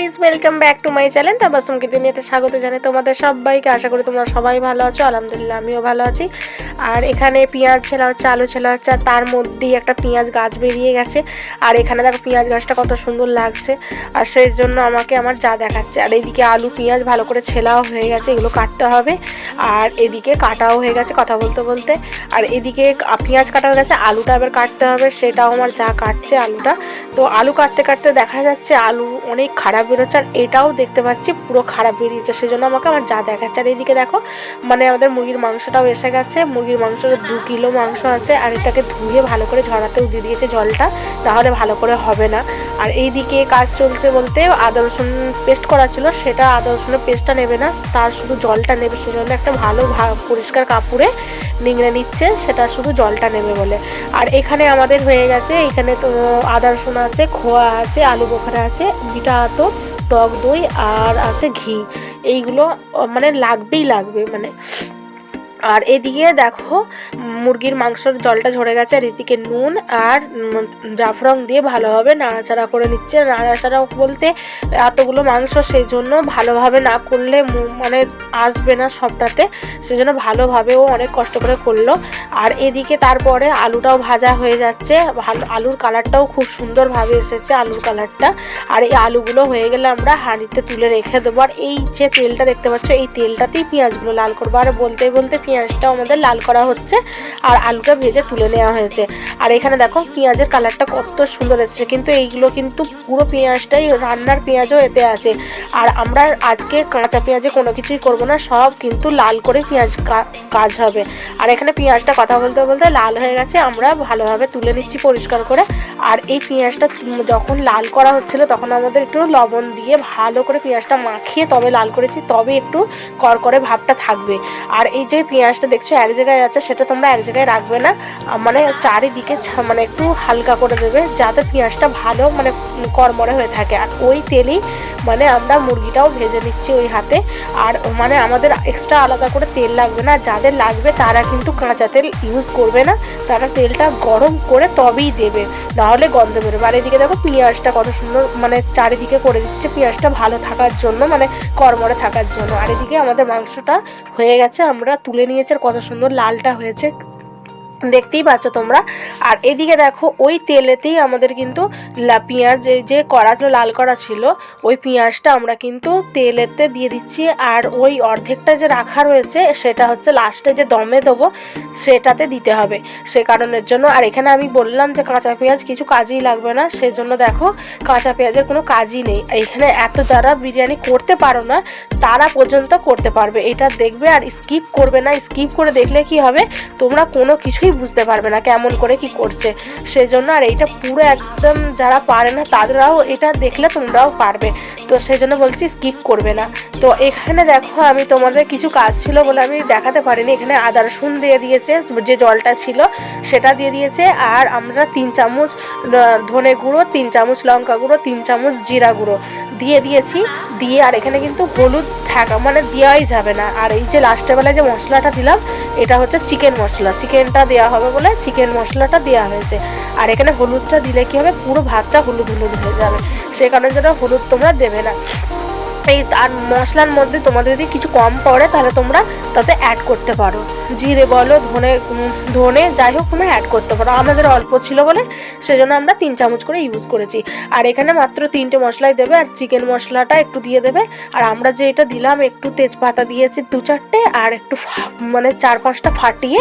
Guys welcome back to my channel তাবাসুমকে দুনিয়াতে স্বাগত জানাই তোমাদের সবাইকে। আশা করি তোমরা সবাই ভালো আছো। আলহামদুলিল্লাহ, আমিও ভালো আছি। আর এখানে পেঁয়াজ ছেলা হচ্ছে আলু ছেলা হচ্ছে আর তার মধ্যেই একটা পেঁয়াজ গাছ বেরিয়ে গেছে। আর এখানে দেখো পেঁয়াজ গাছটা কত সুন্দর লাগছে। আর সেই জন্য আমাকে আমার যা দেখাচ্ছে। আর এইদিকে আলু পেঁয়াজ ভালো করে ছেলাও হয়ে গেছে, এগুলো কাটতে হবে। আর এদিকে কাটাও হয়ে গেছে কথা বলতে বলতে। আর এদিকে পেঁয়াজ কাটা হয়ে গেছে, আলুটা এবার কাটতে হবে। সেটাও আমার যা কাটছে আলুটা। তো আলু কাটতে কাটতে দেখা যাচ্ছে আলু অনেক খারাপ বেরোচ্ছে, আর এটাও দেখতে পাচ্ছি পুরো খারাপ বেরিয়েছে। সেজন্য আমাকে আমার যা দেখাচ্ছে। আর এইদিকে দেখো মানে আমাদের মুরগির মাংসটাও এসে গেছে। মুরগির মাংস, দু কিলো মাংস আছে, আর এটাকে ধুয়ে ভালো করে ঝরাতেও দিয়ে দিয়েছে জলটা, তাহলে ভালো করে হবে না। আর এই দিকে কাজ চলছে বলতে আদা, রসুন পেস্ট করা ছিল, সেটা আদা, রসুনের পেস্টটা নেবে না, তার শুধু জলটা নেবে, সেজন্য একটা ভালো পরিষ্কার কাপড়ে নিংড়ে নিচ্ছে, সেটা শুধু জলটা নেবে বলে। আর এখানে আমাদের হয়ে গেছে, এখানে তো আদা, রসুন আছে, খোয়া আছে, আলু বোখারা আছে, বিটা আতো টক দই, আর আছে ঘি। এইগুলো মানে লাগবেই লাগবে মানে আর এদিকে দেখো, মুরগির মাংসর জলটা ঝরে গেছে, আর এদিকে নুন আর জাফরং দিয়ে ভালোভাবে নাড়াচাড়া করে নিচ্ছে। নাড়াচাড়া বলতে এতগুলো মাংস সেই জন্য ভালোভাবে না করলে মানে আসবে না সবটাতে। সেই জন্য ভালোভাবেও অনেক কষ্ট করে করল। আর এদিকে তারপরে আলুটাও ভাজা হয়ে যাচ্ছে। ভালো আলুর কালারটাও খুব সুন্দরভাবে এসেছে আলুর কালারটা। আর এই আলুগুলো হয়ে গেলে আমরা হাঁড়িতে তুলে রেখে দেবো। আর এই যে তেলটা দেখতে পাচ্ছ, এই তেলটাতেই পেঁয়াজগুলো লাল করব। আর বলতে বলতে পেঁয়াজটাও আমাদের লাল করা হচ্ছে আর আলুটা ভেজে তুলে নেওয়া হয়েছে। আর এখানে দেখো পেঁয়াজের কালারটা কত সুন্দর এসেছে। কিন্তু এইগুলো কিন্তু পুরো পেঁয়াজটাই রান্নার পেঁয়াজও এতে আছে। আর আমরা আজকে কাঁচা পেঁয়াজে কোনো কিছুই করব না, সব কিন্তু লাল করে পেঁয়াজ কাজ হবে। আর এখানে পেঁয়াজটা কথা বলতে বলতে লাল হয়ে গেছে, আমরা ভালোভাবে তুলে নিচ্ছি পরিষ্কার করে। আর এই পেঁয়াজটা যখন লাল করা হচ্ছিল, তখন আমাদের একটু লবণ দিয়ে ভালো করে পেঁয়াজটা মাখিয়ে তবে লাল করেছি, তবে একটু করকরে ভাবটা থাকবে। আর এই যে পেঁয়াজটা দেখছ, এক জায়গায় আছে, সেটা তোমরা এক জায়গায় রাখবে না। মানে চারিদিকে মানে একটু হালকা করে দেবে, যাতে পেঁয়াজটা ভালো মানে কড়মড়ে হয়ে থাকে। আর ওই তেলেই মানে আমরা মুরগিটাও ভেজে নিচ্ছি ওই হাতে। আর মানে আমাদের এক্সট্রা আলাদা করে তেল লাগবে না, যাদের লাগবে তারা কিন্তু কাঁচা তেল ইউজ করবে না। তারা তেলটা গরম করে তবেই দেবে নাহলে গন্ধ বেরোবে। আর এদিকে দেখো পেঁয়াজটা কত সুন্দর মানে চারিদিকে করে দিচ্ছে, পেঁয়াজটা ভালো থাকার জন্য মানে কড়মড়ে থাকার জন্য। আর এদিকে আমাদের মাংসটা হয়ে গেছে, আমরা তুলে নিয়েছি আর কত সুন্দর লালটা হয়েছে। দেখতেই পাচ্ছ তোমরা। আর এদিকে দেখো, ওই তেলেতেই আমাদের কিন্তু পেঁয়াজ যে কড়া ছিল, লাল করা ছিল, ওই পেঁয়াজটা আমরা কিন্তু তেলেতে দিয়ে দিচ্ছি। আর ওই অর্ধেকটা যে রাখা রয়েছে, সেটা হচ্ছে লাস্টে যে দমে দেবো, সেটাতে দিতে হবে। সে কারণের জন্য, আর এখানে আমি বললাম যে কাঁচা পেঁয়াজ কিছু কাজেই লাগবে না, সেজন্য দেখো, কাঁচা পেঁয়াজের কোনো কাজই নেই। এখানে এত যারা বিরিয়ানি করতে পারো না, তারা পর্যন্ত করতে পারবে। এটা দেখবে আর স্কিপ করবে না। স্কিপ করে দেখলে কি হবে, তোমরা কোনো কিছুই বুঝতে পারবে না কেমন করে কি করছে। সেজন্য আর এইটা পুরো একদম যারা পারে না, তাদেরাও এটা দেখলে তোমরাও পারবে। তো সেই জন্য বলছি স্কিপ করবে না। তো এখানে দেখো আমি তোমাদের কিছু কাজ ছিল বলে আমি দেখাতে পারিনি। এখানে আদা রসুন দিয়ে দিয়েছে, যে জলটা ছিল সেটা দিয়ে দিয়েছে। আর আমরা তিন চামচ ধনে গুঁড়ো, তিন চামচ লঙ্কা গুঁড়ো, তিন চামচ জিরা গুঁড়ো। দিয়ে দিয়েছি, দিয়ে আর এখানে কিন্তু হলুদ ঠেকা মানে দেওয়াই যাবে না। আর এই যে লাস্টের বেলায় যে মশলাটা দিলাম, এটা হচ্ছে চিকেন মশলা। চিকেনটা দেওয়া হবে বলে চিকেন মশলাটা দেওয়া হয়েছে। আর এখানে হলুদটা দিলে কী হবে? পুরো ভাতটা হলুদ হলুদ হয়ে যাবে। সে কারণে যেটা হলুদ তোমরা দেবে না। এই আর মশলার মধ্যে তোমাদের যদি কিছু কম পড়ে, তাহলে তোমরা তাতে অ্যাড করতে পারো। জিরে বলো, ধনে ধনে, যাই হোক তোমরা অ্যাড করতে পারো। আমাদের অল্প ছিল বলে সেজন্য আমরা তিন চামচ করে ইউজ করেছি। আর এখানে মাত্র তিনটে মশলাই দেবে আর চিকেন মশলাটা একটু দিয়ে দেবে। আর আমরা যে এটা দিলাম, একটু তেজপাতা দিয়েছি দু চারটে, আর একটু মানে চার পাঁচটা ফাটিয়ে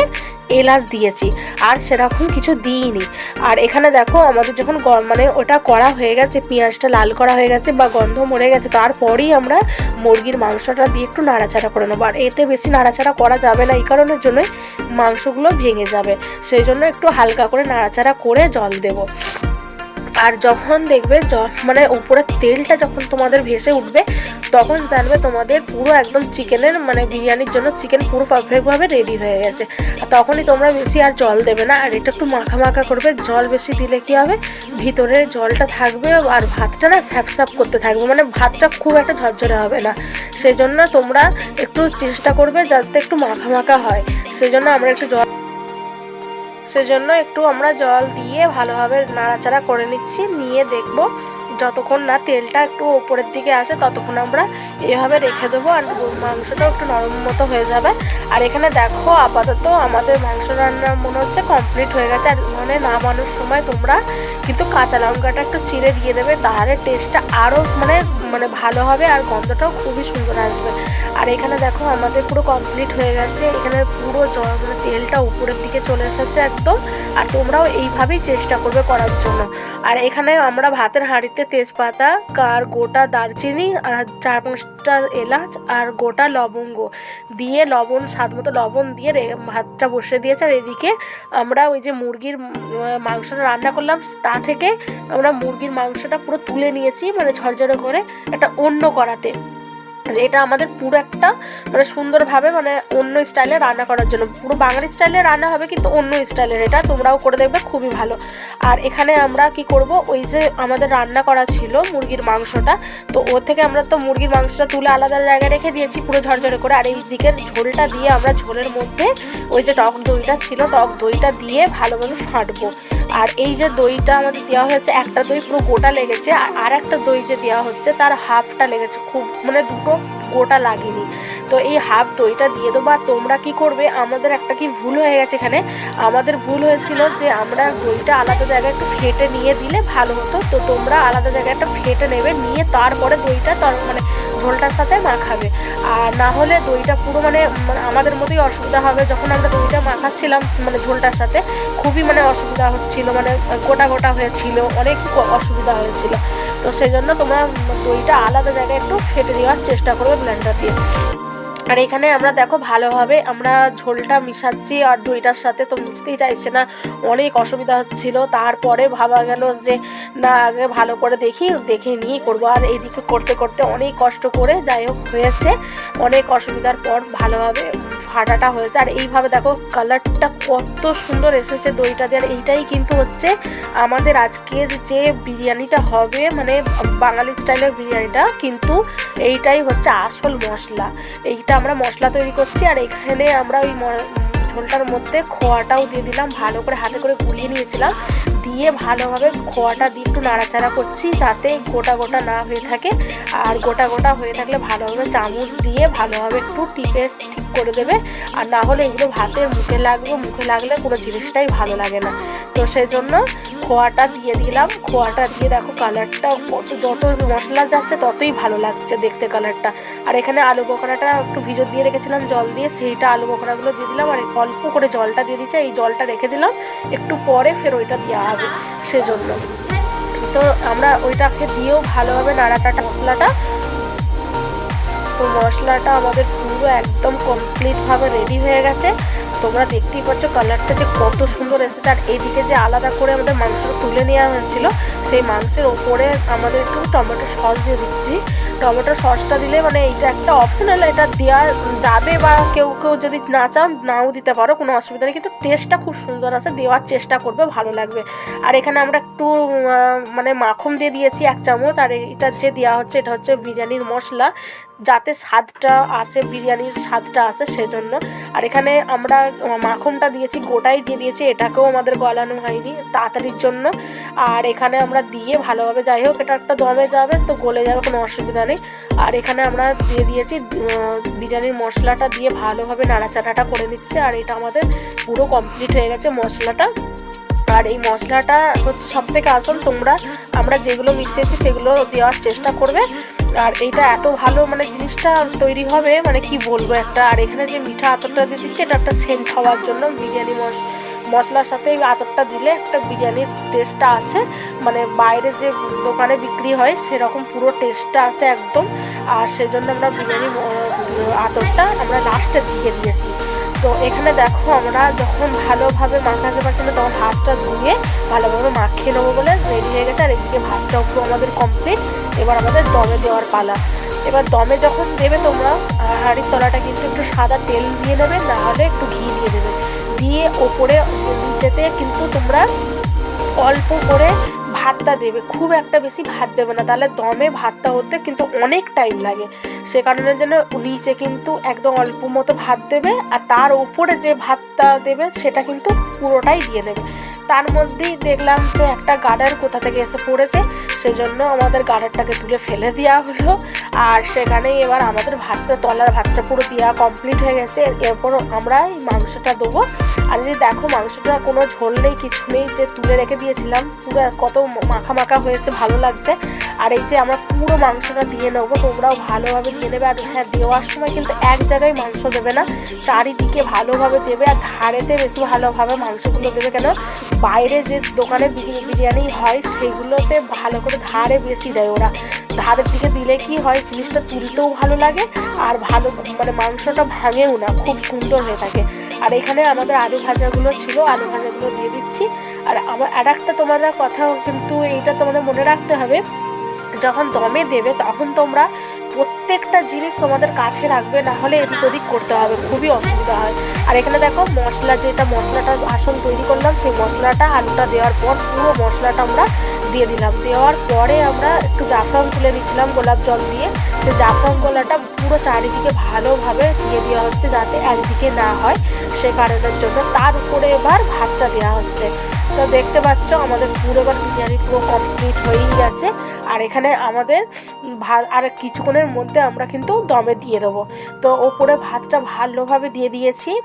এলাচ দিয়েছি। আর সেরকম কিছু দিইনি। আর এখানে দেখো, আমাদের যখন মানে ওটা করা হয়ে গেছে, পেঁয়াজটা লাল করা হয়ে গেছে বা গন্ধ মরে গেছে, তারপরেই আমরা মুরগির মাংসটা দিয়ে একটু নাড়াচাড়া করে নেব। আর এতে বেশি নাড়াচাড়া করা যাবে না, এই কারণের জন্যই মাংসগুলো ভেঙে যাবে। সেই জন্য একটু হালকা করে নাড়াচাড়া করে জল দেবো। আর যখন দেখবে মানে উপরে তেলটা যখন তোমাদের ভেসে উঠবে, তখন জানবে তোমাদের পুরো একদম চিকেনের মানে বিরিয়ানির জন্য চিকেন পুরো পারফেক্টভাবে রেডি হয়ে গেছে। আর তখনই তোমরা বেশি আর জল দেবে না, আর এটা একটু মাখা মাখা করবে, জল বেশি দিলে কি হবে? ভিতরে জলটা থাকবে আর ভাতটা না স্যাপ করতে থাকবে মানে ভাতটা খুব একটা ঝরঝরে হবে না। সেই জন্য তোমরা একটু চেষ্টা করবে যাতে একটু মাখা মাখা হয়। সেই জন্য আমরা একটু জল সেজন্য একটু আমরা জল দিয়ে ভালোভাবে নাড়াচাড়া করে নিচ্ছি। নিয়ে দেখব যতক্ষণ না তেলটা একটু ওপরের দিকে আসে, ততক্ষণ আমরা এভাবে রেখে দেবো আর মাংসটাও একটু নরম মতো হয়ে যাবে। আর এখানে দেখো আপাতত আমাদের মাংস রান্না মনে হচ্ছে কমপ্লিট হয়ে গেছে। আর মানে নামানোর সময় তোমরা কিন্তু কাঁচা লঙ্কাটা একটু চিড়ে দিয়ে দেবে, তাহলে টেস্টটা আরও মানে মানে ভালো হবে আর গন্ধটাও খুবই সুন্দর আসবে। আর এখানে দেখো আমাদের পুরো কমপ্লিট হয়ে গেছে। এখানে পুরো মানে তেলটা উপরের দিকে চলে এসেছে একদম। আর তোমরাও এইভাবেই চেষ্টা করবে করার জন্য। আর এখানে আমরা ভাতের হাঁড়িতে তেজপাতা আর গোটা দারচিনি, আর চার পাঁচটা এলাচ, আর গোটা লবঙ্গ দিয়ে লবণ, স্বাদ মতো লবণ দিয়ে ভাতটা বসে দিয়েছে। আর এদিকে আমরা ওই যে মুরগির মাংসটা রান্না করলাম। তা থেকে আমরা মুরগির মাংসটা পুরো তুলে নিয়েছি মানে ঝরঝরে করে একটা অন্য করাতে এটা আমাদের পুরো একটা মানে সুন্দরভাবে মানে অন্য স্টাইলে রান্না করার জন্য। পুরো বাঙালি স্টাইলে রান্না হবে কিন্তু অন্য স্টাইলের এটা, তোমরাও করে দেখবে, খুবই ভালো। আর এখানে আমরা কি করব, ওই যে আমাদের রান্না করা ছিল মুরগির মাংসটা, তো ওর থেকে আমরা তো মুরগির মাংসটা তুলে আলাদা জায়গায় রেখে দিয়েছি পুরো ঝরঝরে করে। আর এই দিকের ঝোলটা দিয়ে আমরা ঝোলের মধ্যে ওই যে টক দইটা ছিল, টক দইটা দিয়ে ভালোভাবে ফাটবো। আর এই যে দইটা আমাদের দেওয়া হয়েছে, একটা দই পুরো গোটা লেগেছে, আর একটা দই যে দেওয়া হচ্ছে, তার হাফটা লেগেছে, খুব মানে দুটো গোটা লাগেনি। তো এই হাফ দইটা দিয়ে দেবো, আর তোমরা কি করবে, আমাদের একটা কি ভুল হয়ে গেছে এখানে? আমাদের ভুল হয়েছিল যে আমরা দইটা আলাদা জায়গায় একটু ফেটে নিয়ে দিলে ভালো হতো, তো তোমরা আলাদা জায়গায় একটা ফেটে নেবে, নিয়ে তারপরে দইটা তার মানে ঝোলটার সাথে মাখাবে। আর না হলে দইটা পুরো মানে মানে আমাদের মতোই অসুবিধা হবে। যখন আমরা দইটা মাখাচ্ছিলাম মানে ঝোলটার সাথে, খুবই মানে অসুবিধা হচ্ছিল মানে গোটা গোটা হয়েছিল, অনেক অসুবিধা হয়েছিল। তো সেই জন্য তোমরা দইটা আলাদা জায়গায় একটু ফেটে দেওয়ার চেষ্টা করবে ব্লেন্ডার দিয়ে। আর এখানে আমরা দেখো ভালোভাবে আমরা ঝোলটা মিশাচ্ছি আর দইটার সাথে তো মিশতেই চাইছে না, অনেক অসুবিধা হচ্ছিল। তারপরে ভাবা গেল যে না, আগে ভালো করে দেখি, দেখে নিয়ে করব। আর এইদিকে করতে করতে অনেক কষ্ট করে যাই হোক হয়েছে। অনেক অসুবিধার পর ভালোভাবে ফাটাটা হয়েছে। আর এইভাবে দেখো কালারটা কত সুন্দর এসেছে দইটা দিয়ে। আর এইটাই কিন্তু হচ্ছে আমাদের আজকের যে বিরিয়ানিটা হবে মানে বাঙালি স্টাইলের বিরিয়ানিটা, কিন্তু এইটাই হচ্ছে আসল মশলা। এইটা আমরা মশলা তৈরি করছি, আর এখানে আমরা ওই ঝোলটার মধ্যে খোয়াটাও দিয়ে দিলাম, ভালো করে হাতে করে গুলিয়ে নিয়েছিলাম। দিয়ে ভালোভাবে খোয়াটা দিয়ে একটু নাড়াচাড়া করছি যাতে গোটা গোটা না হয়ে থাকে। আর গোটা গোটা হয়ে থাকলে ভালোভাবে চামচ দিয়ে ভালোভাবে একটু টিপে ঠিক করে দেবে। আর না হলে এগুলো ভাতের মুখে লাগবে, মুখে লাগলে কোনো জিনিসটাই ভালো লাগে না। তো সেই জন্য খোয়াটা দিয়ে দিলাম। খোয়াটা দিয়ে দেখো কালারটা যত মশলা যাচ্ছে ততই ভালো লাগছে দেখতে কালারটা। আর এখানে আলু বকরাটা একটু ভিজো দিয়ে রেখেছিলাম জল দিয়ে, সেইটা আলু বকরাগুলো দিয়ে দিলাম। আর অল্প করে জলটা দিয়ে দিচ্ছে। এই জলটা রেখে দিলাম। একটু পরে ফের ওইটা দেওয়া হবে সেজন্য। তো আমরা ওইটাকে দিয়েও ভালোভাবে নাড়াচাটা মশলাটা। তো মশলাটা আমাদের পুরো একদম কমপ্লিটভাবে রেডি হয়ে গেছে। তোমরা দেখতেই পাচ্ছ কালারটা যে কত সুন্দর এসেছে। আর এইদিকে যে আলাদা করে আমাদের মাংসটা তুলে নেওয়া হয়েছিল, সেই মাংসের ওপরে আমাদের একটু টমেটো সস দিয়ে দিচ্ছি। টমেটো সসটা দিলে মানে এইটা একটা অপশনাল এটা দেওয়া যাবে বা কেউ কেউ যদি না চাও নাও দিতে পারো, কোনো অসুবিধা নেই। কিন্তু টেস্টটা খুব সুন্দর আছে, দেওয়ার চেষ্টা করবে, ভালো লাগবে। আর এখানে আমরা একটু মানে মাখন দিয়ে দিয়েছি এক চামচ, আর এটা যে দেওয়া হচ্ছে, এটা হচ্ছে বিরিয়ানির মশলা। যাতে স্বাদটা আসে, বিরিয়ানির স্বাদটা আসে সেজন্য। আর এখানে আমরা মাখনটা দিয়েছি, গোটাই দিয়ে দিয়েছি, এটাকেও আমাদের গলানো হয়নি তাড়াতাড়ির জন্য। আর এখানে আমরা দিয়ে ভালোভাবে, যাই হোক, এটা একটা দমে যাবে, তো গলে যাবে, কোনো অসুবিধা নেই। আর এখানে আমরা দিয়ে দিয়েছি বিরিয়ানির মশলাটা দিয়ে ভালোভাবে নাড়াচাড়াটা করে নিচ্ছে, আর এটা আমাদের পুরো কমপ্লিট হয়ে গেছে মশলাটা। আর এই মশলাটা হচ্ছে সব থেকে আসল, তোমরা, আমরা যেগুলো মিশিয়েছি সেগুলো দেওয়ার চেষ্টা করবে। আর এইটা এত ভালো মানে জিনিসটা তৈরি হবে মানে কি বলব একটা, আর এখানে যে মিঠা আতরটা দিয়ে দিচ্ছে, এটা একটা সেন্ট হওয়ার জন্য বিরিয়ানি মশ, মশলার সাথে আতরটা দিলে একটা বিরিয়ানির টেস্টটা আসে। মানে বাইরে যে দোকানে বিক্রি হয়, সেরকম পুরো টেস্টটা আসে একদম। আর সেজন্য আমরা বিরিয়ানি আতরটা আমরা লাস্টে দিয়ে দিয়েছি। তো এখানে দেখো আমরা যখন ভালোভাবে মাখাতে পারছি না তখন হাতটা ধুয়ে ভালোভাবে মাখিয়ে নেব বলে রেডি হয়ে গেছে। আর এদিকে ভাতটাও পুরো আমাদের কমপ্লিট এবার আমাদের দমে দেওয়ার পালা। এবার দমে যখন দেবে তোমরা হাঁড়ির তলাটা কিন্তু একটু সাদা তেল দিয়ে নেবে, না হলে একটু ঘি দিয়ে দেবে। দিয়ে ওপরে, নিচেতে কিন্তু তোমরা অল্প করে ভাতটা দেবে, খুব একটা বেশি ভাত দেবে না। তাহলে দমে ভাতটা হতে কিন্তু অনেক টাইম লাগে। সে কারণের জন্য নিচে কিন্তু একদম অল্প মতো ভাত দেবে আর তার উপরে যে ভাতটা দেবে সেটা কিন্তু পুরোটাই দিয়ে দেবে। তার মধ্যেই দেখলাম যে একটা গাডার কোথা থেকে এসে পড়েছে সেজন্য আমাদের গাড়ারটাকে তুলে ফেলে দেওয়া হলো। আর সেখানেই এবার আমাদের ভাতটা, তলার ভাতটা পুরো দেওয়া কমপ্লিট হয়ে গেছে। এরপর আমরা এই মাংসটা দেবো। আর যদি দেখো, মাংসটা কোনো ঝোল নেই, কিছু নেই, যে তুলে রেখে দিয়েছিলাম। পুরো কত মাখা মাখা হয়েছে, ভালো লাগছে। আর এই যে আমরা পুরো মাংসটা দিয়ে নেব, তোমরাও ভালোভাবে দিয়ে নেবে। আর হ্যাঁ দেওয়ার সময় কিন্তু এক জায়গায় মাংস দেবে না, চারিদিকে ভালোভাবে দেবে। আর ধারেতে বেশি ভালোভাবে মাংসগুলো দেবে কেন? বাইরে যে দোকানে বিরি- বিরিয়ানি হয় সেগুলোতে ভালো করে ধারে বেশি দেয় ওরা। ধারের দিকে দিলে কি হয়, জিনিসটা তুলতেও ভালো লাগে আর ভালো মানে মাংসটা ভাঙেও না, খুব সুন্দর হয়ে থাকে। আর এখানে আমাদের আলু ভাজাগুলো ছিল, আলু ভাজাগুলো দিয়ে দিচ্ছি। আর আমার আর একটা তোমাদের কথা কিন্তু এইটা তোমাদের মনে রাখতে হবে, যখন দমে দেবে তখন তোমরা প্রত্যেকটা জিনিস তোমাদের কাছে রাখবে, না হলে এদিক ওদিক করতে হবে, খুবই অসুবিধা হয়। আর এখানে দেখো মশলা, যেটা মশলাটা আসন তৈরি করলাম, সেই মশলাটা, আলুটা দেওয়ার পর পুরো মশলাটা আমরা দিয়ে দিলাম। দেওয়ার পরে আমরা একটু জাফরান তুলে দিচ্ছিলাম গোলাপ জল দিয়ে। সেই জাফরান গোলাটা পুরো চারিদিকে ভালোভাবে দিয়ে দেওয়া হচ্ছে যাতে একদিকে না হয় সে কারণের জন্য। তার উপরে এবার ভাতটা দেওয়া হচ্ছে। তো দেখতে পাচ্ছ আমাদের পুরো এবার বিরিয়ানি পুরো কমপ্লিট হয়েই গেছে। আর এখানে আমাদের ভাত, আর কিছুক্ষণের মধ্যে আমরা কিন্তু দমে দিয়ে দেবো। তো ওপরে ভাতটা ভালোভাবে দিয়ে দিয়েছি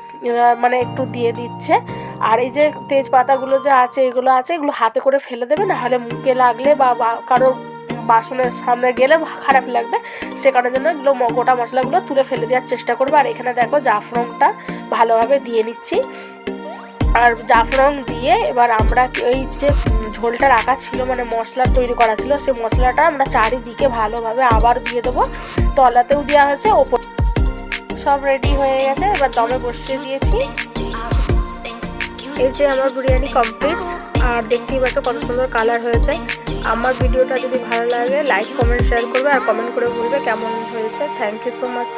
মানে একটু দিয়ে দিচ্ছে। আর এই যে তেজপাতাগুলো যে আছে, এগুলো আছে, এগুলো হাতে করে ফেলে দেবে না হলে মুখে লাগলে বা, বা- কারও বাসনের সামনে গেলে খারাপ লাগবে। সে কারণের জন্য এগুলো গোটা মশলাগুলো তুলে ফেলে দেওয়ার চেষ্টা করবে। আর এখানে দেখো জাফরংটা ভালোভাবে দিয়ে নিচ্ছি। আর জাফরান দিয়ে এবার আমরা ওই যে ঝোলটা রাখা ছিল মানে মশলা তৈরি করা ছিল সেই মশলাটা আমরা চারিদিকে ভালোভাবে আবার দিয়ে দেবো। তলাতেও দেওয়া হয়েছে, ওপর সব রেডি হয়ে গেছে, এবার দমে বসিয়ে দিয়েছি। এই যে আমার বিরিয়ানি কমপ্লিট আর দেখতেই পাচ্ছ কত সুন্দর কালার হয়েছে। আমার ভিডিওটা যদি ভালো লাগে লাইক কমেন্ট শেয়ার করবে, আর কমেন্ট করে বলবে কেমন হয়েছে। Thank you so much